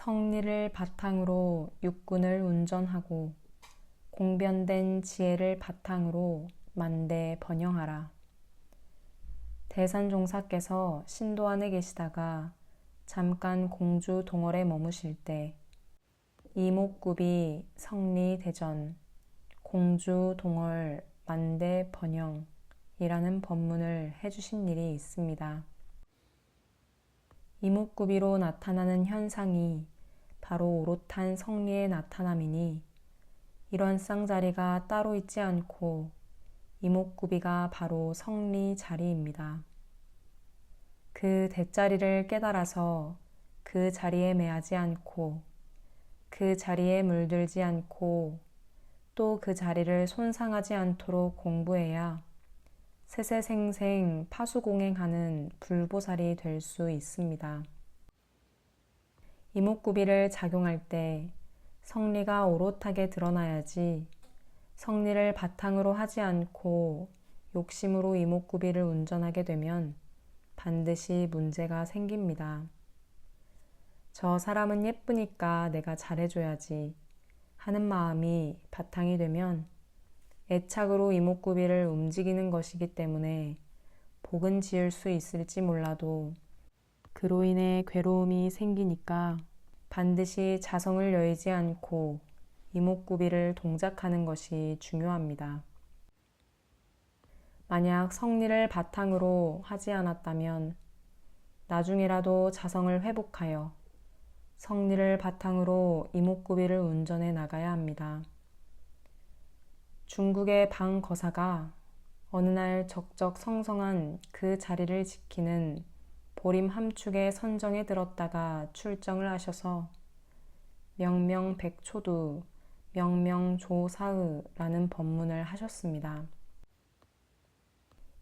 성리를 바탕으로 육군을 운전하고 공변된 지혜를 바탕으로 만대 번영하라. 대산종사께서 신도 안에 계시다가 잠깐 공주 동월에 머무실 때 이목구비 성리 대전 공주 동월 만대 번영이라는 법문을 해주신 일이 있습니다. 이목구비로 나타나는 현상이 바로 오롯한 성리의 나타남이니 이런 쌍자리가 따로 있지 않고 이목구비가 바로 성리 자리입니다. 그 대자리를 깨달아서 그 자리에 매하지 않고 그 자리에 물들지 않고 또 그 자리를 손상하지 않도록 공부해야 세세생생 파수공행하는 불보살이 될 수 있습니다. 이목구비를 작용할 때 성리가 오롯하게 드러나야지 성리를 바탕으로 하지 않고 욕심으로 이목구비를 운전하게 되면 반드시 문제가 생깁니다. 저 사람은 예쁘니까 내가 잘해줘야지 하는 마음이 바탕이 되면 애착으로 이목구비를 움직이는 것이기 때문에 복은 지을 수 있을지 몰라도 그로 인해 괴로움이 생기니까 반드시 자성을 여의지 않고 이목구비를 동작하는 것이 중요합니다. 만약 성리를 바탕으로 하지 않았다면 나중에라도 자성을 회복하여 성리를 바탕으로 이목구비를 운전해 나가야 합니다. 중국의 방 거사가 어느 날 적적 성성한 그 자리를 지키는 보림 함축의 선정에 들었다가 출정을 하셔서 명명백초두 명명조사의라는 법문을 하셨습니다.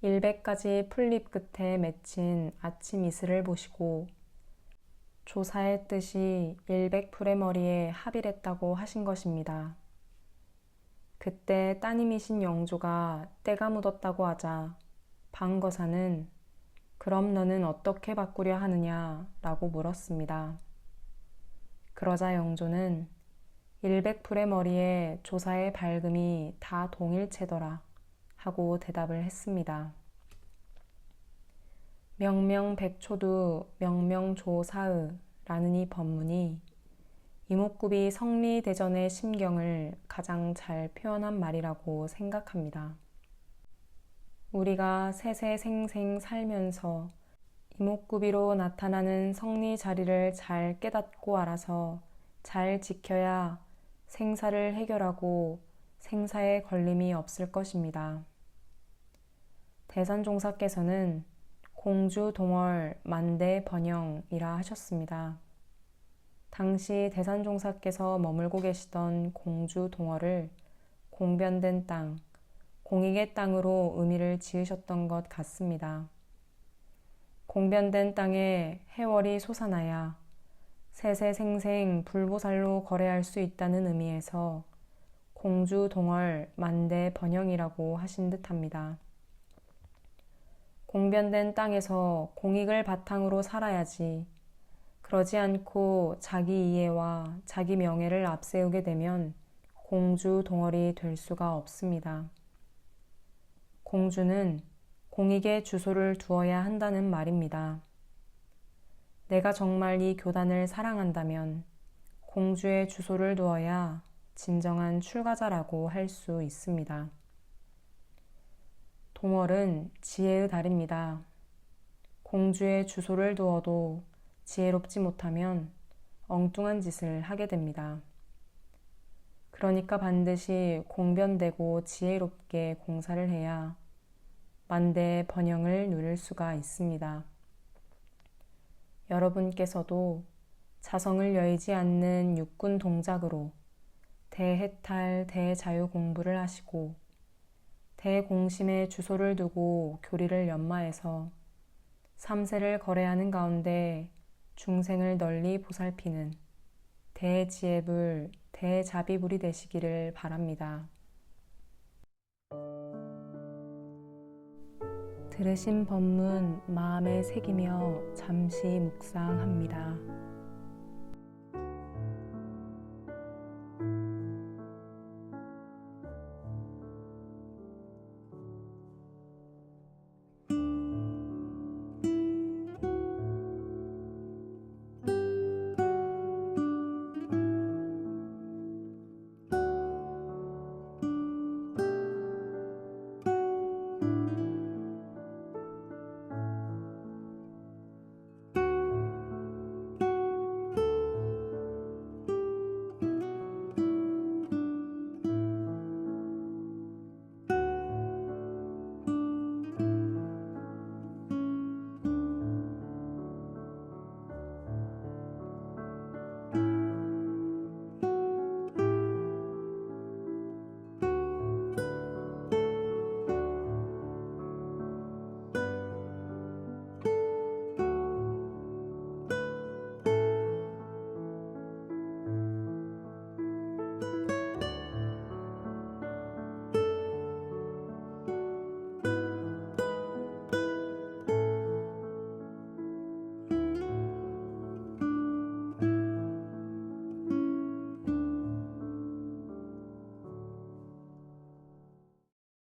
100가지 풀잎 끝에 맺힌 아침 이슬을 보시고 조사의 뜻이 100풀의 머리에 합일했다고 하신 것입니다. 그때 따님이신 영조가 때가 묻었다고 하자 방거사는 그럼 너는 어떻게 바꾸려 하느냐 라고 물었습니다. 그러자 영조는 100풀의 머리에 조사의 밝음이 다 동일체더라 하고 대답을 했습니다. 명명백초두 명명조사의 라는 이 법문이 이목구비 성리대전의 심경을 가장 잘 표현한 말이라고 생각합니다. 우리가 세세생생 살면서 이목구비로 나타나는 성리 자리를 잘 깨닫고 알아서 잘 지켜야 생사를 해결하고 생사에 걸림이 없을 것입니다. 대산종사께서는 공주 동월 만대 번영이라 하셨습니다. 당시 대산종사께서 머물고 계시던 공주 동월을 공변된 땅, 공익의 땅으로 의미를 지으셨던 것 같습니다. 공변된 땅에 해월이 솟아나야 세세생생 불보살로 거래할 수 있다는 의미에서 공주 동월 만대 번영이라고 하신 듯 합니다. 공변된 땅에서 공익을 바탕으로 살아야지 그러지 않고 자기 이해와 자기 명예를 앞세우게 되면 공주 동월이 될 수가 없습니다. 공주는 공익에 주소를 두어야 한다는 말입니다. 내가 정말 이 교단을 사랑한다면 공주의 주소를 두어야 진정한 출가자라고 할 수 있습니다. 동월은 지혜의 달입니다. 공주의 주소를 두어도 지혜롭지 못하면 엉뚱한 짓을 하게 됩니다. 그러니까 반드시 공변되고 지혜롭게 공사를 해야 만대 번영을 누릴 수가 있습니다. 여러분께서도 자성을 여의지 않는 육군 동작으로 대해탈 대자유 공부를 하시고 대공심에 주소를 두고 교리를 연마해서 삼세를 거래하는 가운데 중생을 널리 보살피는 대지혜불, 대자비불이 되시기를 바랍니다. 들으신 법문 마음에 새기며 잠시 묵상합니다.